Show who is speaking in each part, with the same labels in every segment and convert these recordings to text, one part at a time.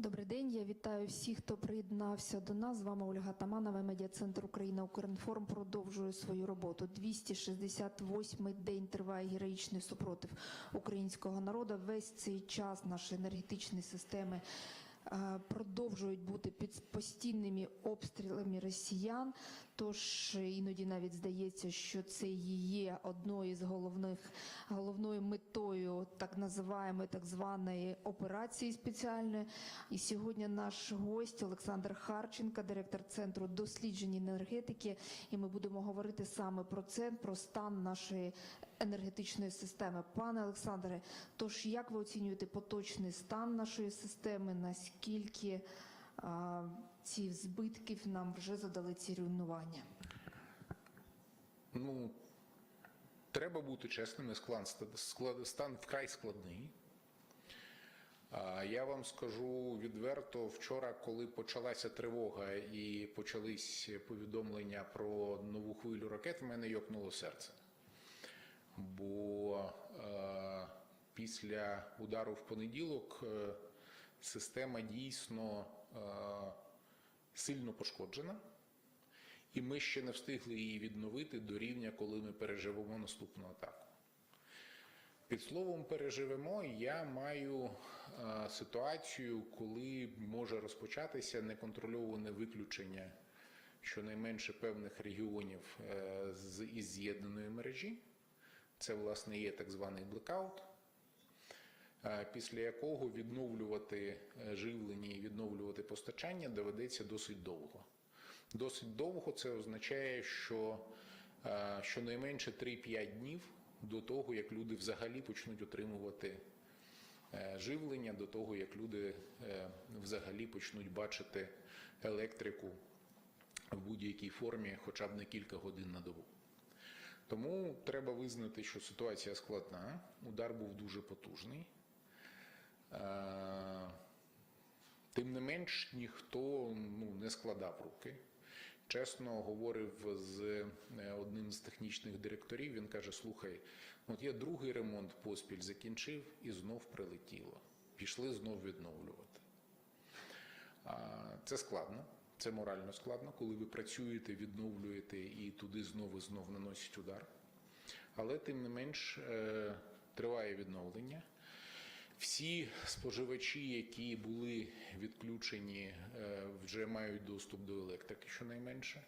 Speaker 1: Добрий день. Я вітаю всіх, хто приєднався до нас. З вами Ольга Таманова, медіа-центр Україна Укрінформ продовжує свою роботу. 268-й день триває героїчний супротив українського народу. Весь цей час наші енергетичні системи. е, Продовжують бути під постійними обстрілами росіян, тож іноді навіть здається, що це і є одною з головних головною метою так називаємої так званої операції спеціальної. І сьогодні наш гость Олександр Харченко, директор центру досліджень енергетики. І ми будемо говорити саме про це, про стан нашої енергетичної системи. Пане Олександре, тож як ви оцінюєте поточний стан нашої системи? Наскільки ці збитків нам вже задали ці руйнування?
Speaker 2: Ну, треба бути чесними, склад, стан вкрай складний. Я вам скажу відверто, вчора, коли почалася тривога і почались повідомлення про нову хвилю ракет, в мене йокнуло серце. Бо е, після удару в понеділок е, система дійсно е, сильно пошкоджена. І ми ще не встигли її відновити до рівня, коли ми переживемо наступну атаку. Під словом переживемо, я маю е, ситуацію, коли може розпочатися неконтрольоване виключення щонайменше певних регіонів е, із з'єднаної мережі. Це, власне, є так званий блекаут, після якого відновлювати е, живлення і відновлювати постачання доведеться досить довго. Досить довго це означає, що е, щонайменше 3-5 днів до того, як люди взагалі почнуть отримувати е, живлення, до того, як люди е, взагалі почнуть бачити електрику в будь-якій формі, хоча б на кілька годин на добу. Тому треба визнати, що ситуація складна, удар був дуже потужний. Е, Тим не менш, ніхто ну, не складав руки. Чесно говорив з е, одним з технічних директорів. Він каже: Слухай, от я другий ремонт поспіль закінчив і знов прилетіло. Пішли знов відновлювати. Це складно, це морально складно, коли ви працюєте, відновлюєте і туди знову знов наносять удар. Але тим не менш е, триває відновлення. Всі споживачі, які були відключені, е, вже мають доступ до електрики щонайменше.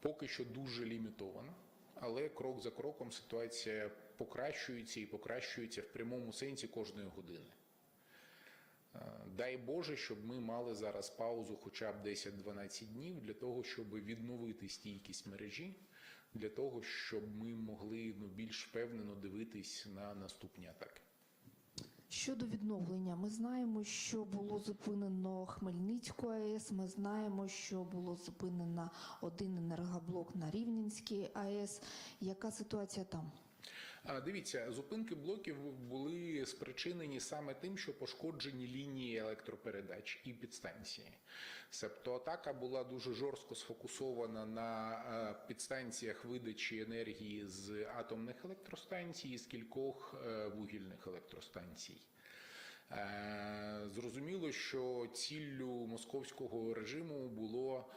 Speaker 2: Поки що дуже лімітовано, але крок за кроком ситуація покращується і покращується в прямому сенсі кожної години. Е, Дай Боже, щоб ми мали зараз паузу хоча б 10-12 днів для того, щоб відновити стійкість мережі, для того, щоб ми могли ну, більш впевнено дивитись на наступні атаки.
Speaker 1: Щодо відновлення, ми знаємо, що було зупинено Хмельницьку АЕС. Ми знаємо, що було зупинено один енергоблок на Рівненській АЕС. Яка ситуація там?
Speaker 2: Дивіться, зупинки блоків були спричинені саме тим, що пошкоджені лінії електропередач і підстанції. Себто атака була дуже жорстко сфокусована на е, підстанціях видачі енергії з атомних електростанцій і з кількох е, вугільних електростанцій. Е, Зрозуміло, що ціллю московського режиму було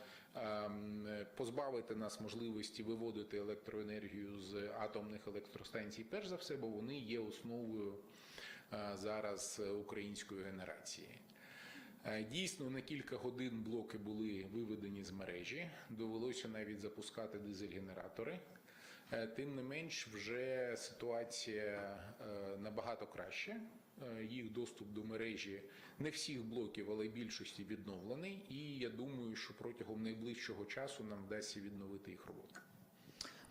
Speaker 2: позбавити нас можливості виводити електроенергію з атомних електростанцій, перш за все, бо вони є основою е, зараз української генерації. Е, Дійсно, на кілька годин блоки були виведені з мережі. Довелося навіть запускати дизель-генератори. Е, Тим не менш, вже ситуація набагато краще. Е, Їх доступ до мережі не всіх блоків, але більшості відновлений. І я думаю, що протягом найближчого часу нам вдасться відновити їх роботу.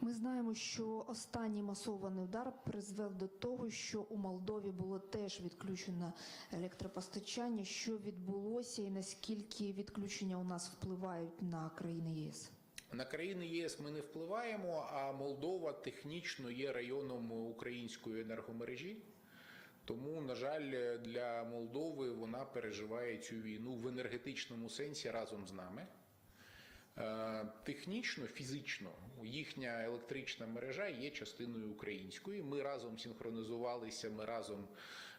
Speaker 1: Ми знаємо, що останній масований удар призвел до того, що у Молдові було теж відключено електропостачання. Що відбулося, і наскільки відключення у нас впливають на країни ЄС?
Speaker 2: На країни ЄС ми не впливаємо, а Молдова технічно є районом української енергомережі. Тому, на жаль, для Молдови вона переживає цю війну в енергетичному сенсі разом з нами. Е, Технічно, фізично, їхня електрична мережа є частиною української. Ми разом синхронізувалися, ми разом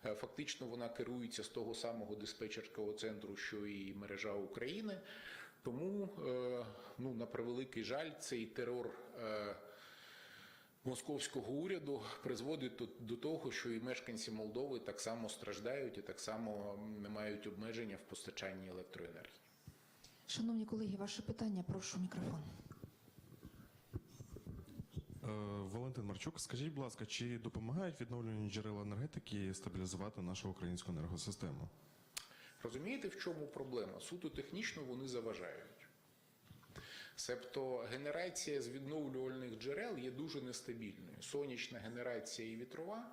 Speaker 2: е, фактично вона керується з того самого диспетчерського центру, що і мережа України. Тому, е, ну, на превеликий жаль, цей терор. Московського уряду призводить до, до того, що і мешканці Молдови так само страждають і так само не мають обмеження в постачанні електроенергії.
Speaker 1: Шановні колеги, ваше питання, прошу мікрофон.
Speaker 3: Е, Валентин Марчук, скажіть, будь ласка, чи допомагають відновлені джерела енергетики стабілізувати нашу українську енергосистему?
Speaker 2: Розумієте, в чому проблема? Суто технічно вони заважають. Себто генерація з відновлювальних джерел є дуже нестабільною. Сонячна генерація і вітрова.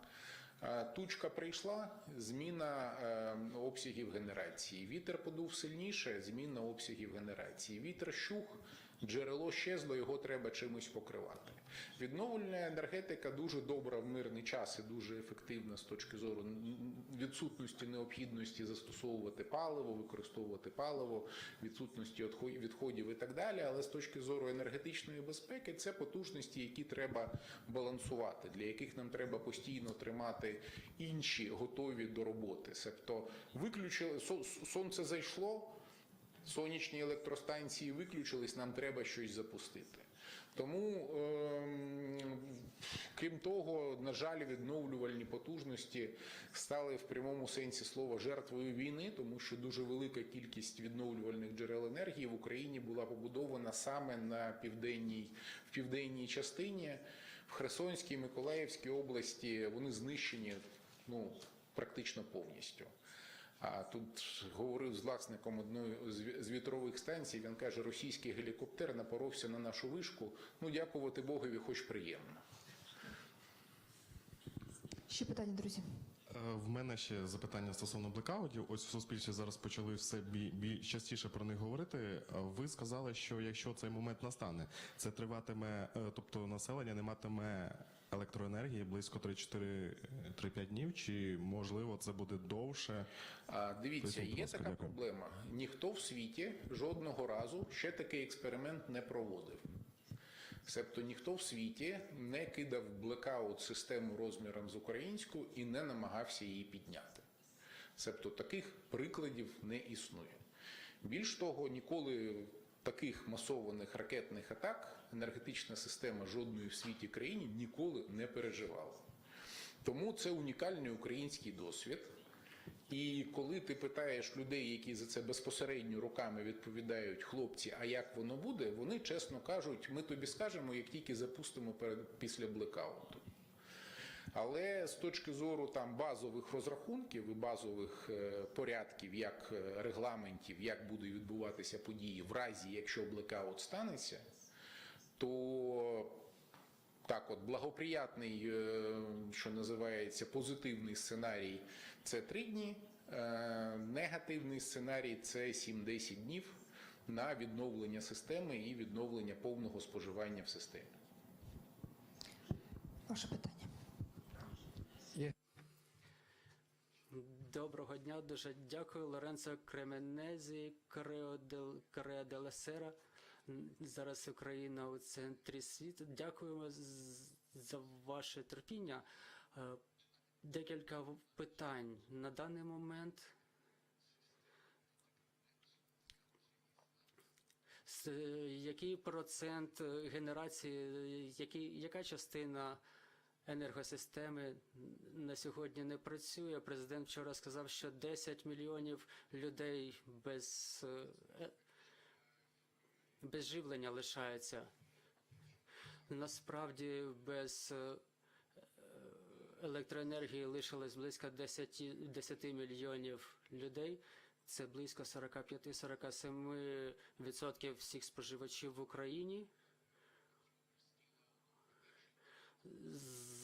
Speaker 2: Тучка прийшла, зміна е, обсягів генерації. Вітер подув сильніше, зміна обсягів генерації. Вітер щух, джерело щезло, його треба чимось покривати. Відновлена енергетика дуже добра в мирний час і дуже ефективна з точки зору відсутності необхідності застосовувати паливо, використовувати паливо, відсутності відходів і так далі. Але з точки зору енергетичної безпеки це потужності, які треба балансувати, для яких нам треба постійно тримати інші готові до роботи. Себто виключили со- сонце зайшло. Сонячні електростанції виключились, нам треба щось запустити. Тому, ем, крім того, на жаль, відновлювальні потужності стали в прямому сенсі слова жертвою війни, тому що дуже велика кількість відновлювальних джерел енергії в Україні була побудована саме на південній, в південній частині, в Херсонській, Миколаївській області. Вони знищені ну, практично повністю. А тут говорив з власником одної з вітрових станцій. Він каже, російський гелікоптер напоровся на нашу вишку. Ну, дякувати Богові, хоч приємно.
Speaker 1: Ще питання, друзі.
Speaker 3: Е, В мене ще запитання стосовно блекаутів. Ось в суспільстві зараз почали все бі, бі, частіше про них говорити. Е, Ви сказали, що якщо цей момент настане, це триватиме, е, тобто населення не матиме електроенергії близько 3-4-3-5 днів, чи можливо це буде довше?
Speaker 2: А дивіться,
Speaker 3: Поясніть,
Speaker 2: є така
Speaker 3: дякую.
Speaker 2: проблема. Ніхто в світі жодного разу ще такий експеримент не проводив. Себто ніхто в світі не кидав блекаут систему розміром з українську і не намагався її підняти. Себто таких прикладів не існує. Більш того, ніколи таких масованих ракетних атак енергетична система жодної в світі країні ніколи не переживала. Тому це унікальний український досвід. І коли ти питаєш людей, які за це безпосередньо руками відповідають, хлопці, а як воно буде, вони чесно кажуть, ми тобі скажемо, як тільки запустимо перед після блекауту. Але з точки зору там базових розрахунків і базових е, порядків, як е, регламентів, як будуть відбуватися події в разі, якщо блекаут станеться, то так, от благоприятний, е, що називається позитивний сценарій це 3 дні, негативний сценарій це 7-10 днів на відновлення системи і відновлення повного споживання в системі.
Speaker 1: Ваше питання.
Speaker 4: Доброго дня, дуже дякую. Лоренцо Кременезі, де Зараз Україна у центрі світу. Дякуємо за ваше терпіння. Е, Декілька питань на даний момент. Який процент е, генерації, який, яка частина енергосистеми на сьогодні не працює. Президент вчора сказав, що 10 мільйонів людей без, е, без живлення лишається. Насправді без е, електроенергії лишилось близько 10, 10 мільйонів людей. Це близько 45-47% всіх споживачів в Україні.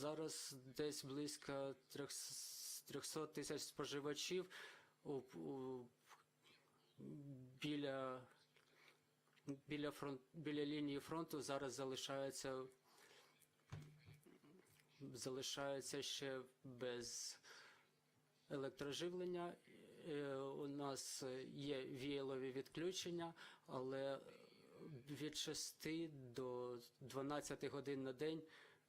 Speaker 4: Зараз десь близько 300 тисяч споживачів у, біля, біля, фронт, біля лінії фронту зараз залишаються, залишаються ще без електроживлення. Е, У нас є віялові відключення, але від 6 до 12 годин на день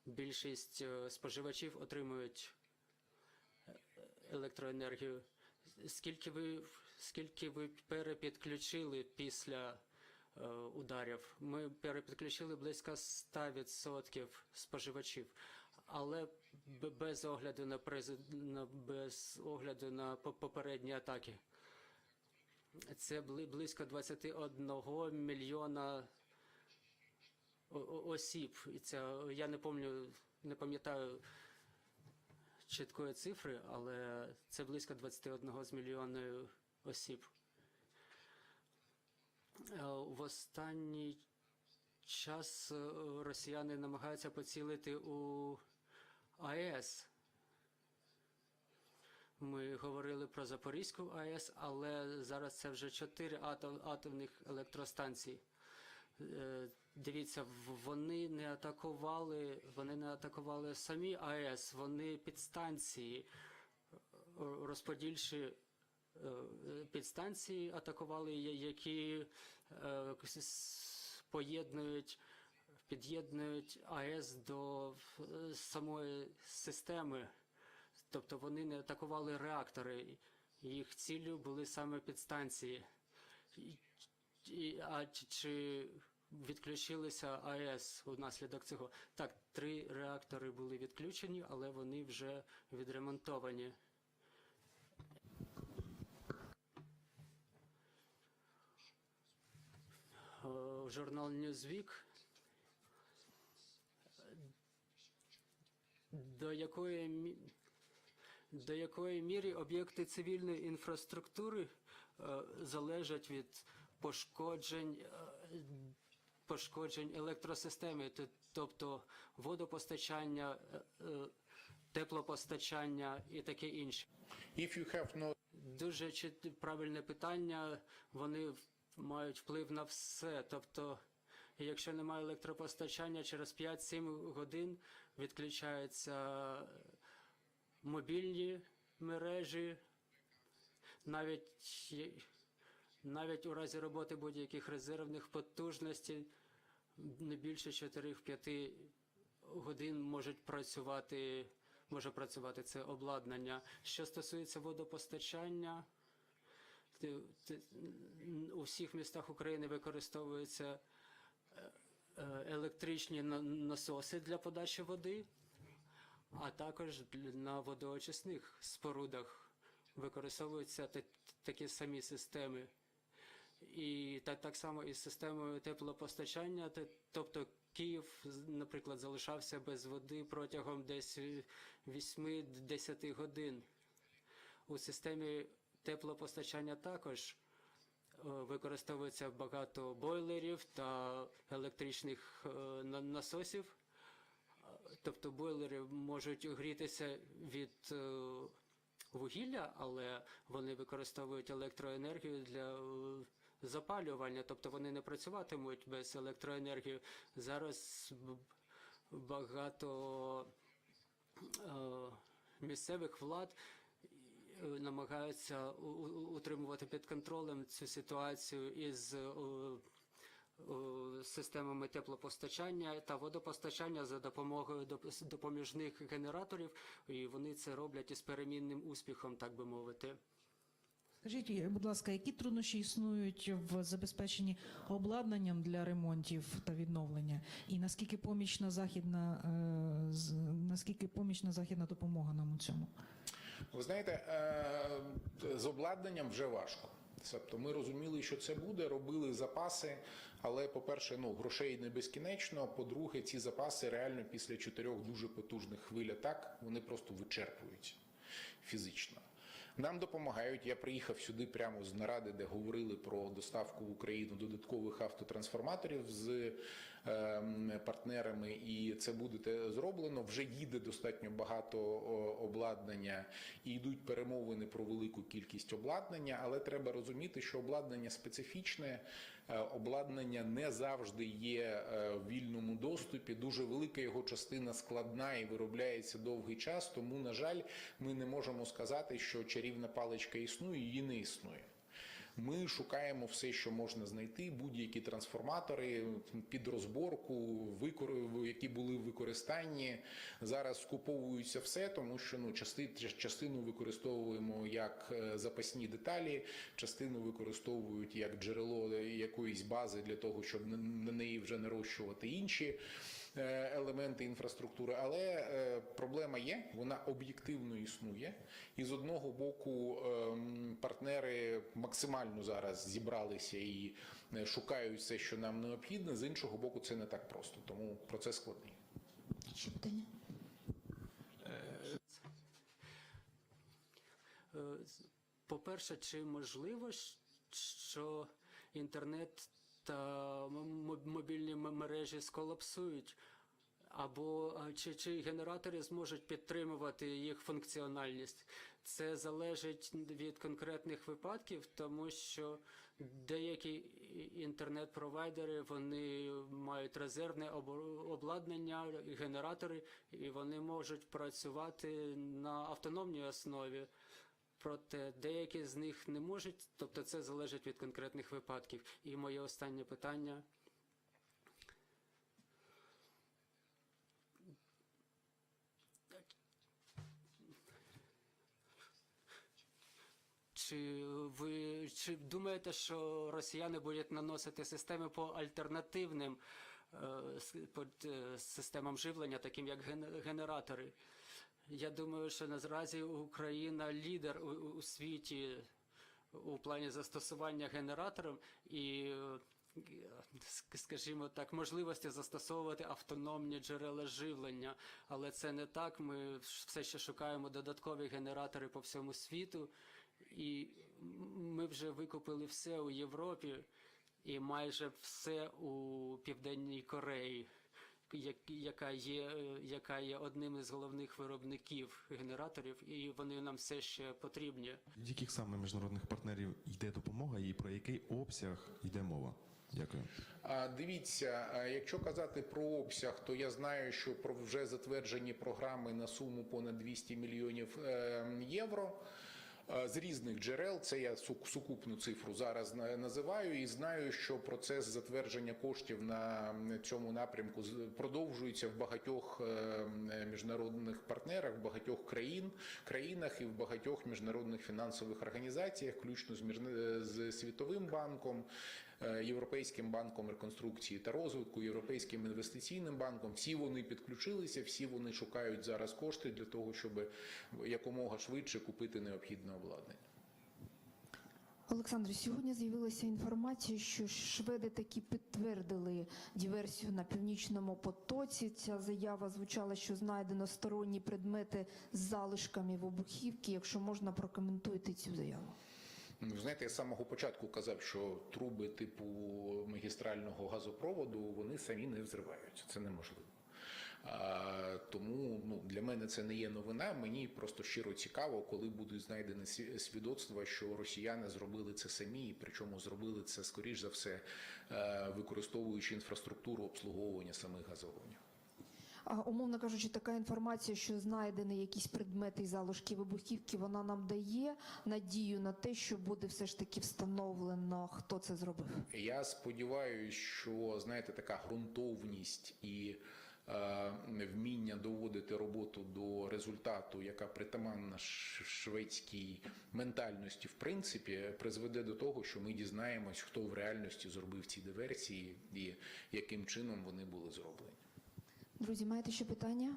Speaker 4: більшість е, споживачів отримують е, електроенергію. Скільки ви, скільки ви перепідключили після е, ударів? Ми перепідключили близько 100% споживачів, але без огляду на, на без огляду на по- попередні атаки. Це бли- близько 21 мільйона осіб. І це я не пам'ятаю, не пам'ятаю чіткої цифри, але це близько 21 з мільйонів осіб. Е, В останній час е, росіяни намагаються поцілити у АЕС. Ми говорили про Запорізьку АЕС, але зараз це вже чотири атом, атомних електростанцій. Е, Дивіться, вони не атакували, вони не атакували самі АЕС, вони підстанції, е, розподільчі е, підстанції атакували, які поєднують, під'єднують АЕС до самої системи. Тобто вони не атакували реактори, їх ціллю були саме підстанції. А чи відключилися АЕС внаслідок цього? Так, три реактори були відключені, але вони вже відремонтовані. Е, Журнал Newsweek до якої до якої міри об'єкти цивільної інфраструктури е, залежать від пошкоджень, е, пошкоджень електросистеми, тобто водопостачання, е, е, теплопостачання і таке інше.
Speaker 2: If you have no
Speaker 4: Дуже правильне питання. Вони мають вплив на все. Тобто, якщо немає електропостачання, через 5-7 годин відключаються мобільні мережі, навіть, навіть у разі роботи будь-яких резервних потужностей не більше 4-5 годин можуть працювати, може працювати це обладнання. Що стосується водопостачання, у всіх містах України використовуються е, е, електричні на- насоси для подачі води, а також на водоочисних спорудах використовуються та- такі самі системи. І так, так само із системою теплопостачання, те- тобто Київ, наприклад, залишався без води протягом десь 8-10 годин. У системі теплопостачання також е, використовується багато бойлерів та електричних е, насосів. Тобто бойлери можуть грітися від е, вугілля, але вони використовують електроенергію для запалювання, тобто вони не працюватимуть без електроенергії. Зараз багато е, місцевих влад е, намагаються утримувати під контролем цю ситуацію із е, системами теплопостачання та водопостачання за допомогою доп- допоміжних генераторів, і вони це роблять із перемінним успіхом, так би мовити.
Speaker 5: Скажіть, будь ласка, які труднощі існують в забезпеченні обладнанням для ремонтів та відновлення? І наскільки помічна західна е, наскільки помічна західна допомога нам у цьому?
Speaker 2: Ви знаєте, е, з обладнанням вже важко. Тобто ми розуміли, що це буде, робили запаси, але, по-перше, ну, грошей не безкінечно. По-друге, ці запаси реально після чотирьох дуже потужних хвиль атак вони просто вичерпуються фізично. Нам допомагають. Я приїхав сюди прямо з наради, де говорили про доставку в Україну додаткових автотрансформаторів з партнерами, і це буде зроблено. Вже їде достатньо багато обладнання і йдуть перемовини про велику кількість обладнання, але треба розуміти, що обладнання специфічне, е, обладнання не завжди є е, в вільному доступі. Дуже велика його частина складна і виробляється довгий час. Тому, на жаль, ми не можемо сказати, що чарівна паличка існує, її не існує. Ми шукаємо все, що можна знайти, будь-які трансформатори під розборку, які були в використанні. Зараз скуповується все, тому що ну частину використовуємо як е, запасні деталі, частину використовують як джерело якоїсь бази для того, щоб на- неї вже нарощувати інші елементи інфраструктури. Але е, проблема є, вона об'єктивно існує. І з одного боку ем, партнери максимально зараз зібралися і е, шукають все, що нам необхідно. З іншого боку, це не так просто, тому процес складний.
Speaker 1: Ще питання?
Speaker 4: Е, По-перше, чи можливо, що інтернет та мобільні мережі сколапсують? Або чи, чи генератори зможуть підтримувати їх функціональність? Це залежить від конкретних випадків, тому що деякі інтернет-провайдери вони мають резервне обладнання, генератори, і вони можуть працювати на автономній основі. Проте деякі з них не можуть, тобто це залежить від конкретних випадків. І моє останнє питання. Чи ви чи думаєте, що росіяни будуть наносити системи по альтернативним е, е, системам живлення, таким як ген- генератори? Я думаю, що наразі Україна лідер у, у світі у плані застосування генераторів і, е, скажімо так, можливості застосовувати автономні джерела живлення. Але це не так. Ми все ще шукаємо додаткові генератори по всьому світу. І ми вже викупили все у Європі і майже все у Південній Кореї, яка є, е, яка є одним із головних виробників генераторів, і вони нам все ще потрібні.
Speaker 3: Від яких саме міжнародних партнерів йде допомога і про який обсяг йде мова? Дякую.
Speaker 2: А, Дивіться, якщо казати про обсяг, то я знаю, що про вже затверджені програми на суму понад 200 мільйонів е, євро. Е, З різних джерел це я су- сукупну цифру зараз на- називаю і знаю, що процес затвердження коштів на цьому напрямку продовжується в багатьох е, міжнародних партнерах, в багатьох країн, країнах і в багатьох міжнародних фінансових організаціях, включно з, Світовим банком, Європейським банком реконструкції та розвитку, Європейським інвестиційним банком. Всі вони підключилися, всі вони шукають зараз кошти для того, щоб якомога швидше купити необхідне обладнання.
Speaker 1: Олександр, сьогодні з'явилася інформація, що шведи таки підтвердили диверсію на північному потоці. Ця заява звучала, що знайдено сторонні предмети з залишками вибухівки. Якщо можна, прокоментуйте цю заяву.
Speaker 2: Знаєте, я з самого початку казав, що труби типу магістрального газопроводу вони самі не взриваються. Це неможливо. А, тому ну, для мене це не є новина. Мені просто щиро цікаво, коли будуть знайдені сві- свідоцтва, що росіяни зробили це самі, і причому зробили це скоріш за все, е, використовуючи інфраструктуру обслуговування самих газогонів.
Speaker 1: Умовно кажучи, така інформація, що знайдені якісь предмети і залишки вибухівки, вона нам дає надію на те, що буде все ж таки встановлено, хто це зробив.
Speaker 2: Я сподіваюся, що знаєте, така ґрунтовність і е, вміння доводити роботу до результату, яка притаманна шведській ментальності, в принципі, призведе до того, що ми дізнаємось, хто в реальності зробив ці диверсії і яким чином вони були зроблені.
Speaker 1: Друзі, маєте ще питання?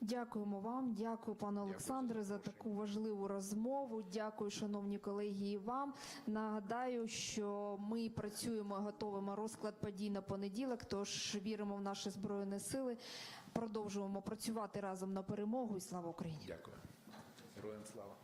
Speaker 1: Дякуємо вам, дякую, пане Олександре, за таку важливу розмову. Дякую, шановні колеги, і вам. Нагадаю, що ми працюємо, готовимо розклад подій на понеділок. Тож віримо в наші збройні сили. Продовжуємо працювати разом на перемогу і слава Україні.
Speaker 2: Дякую. Героям слава.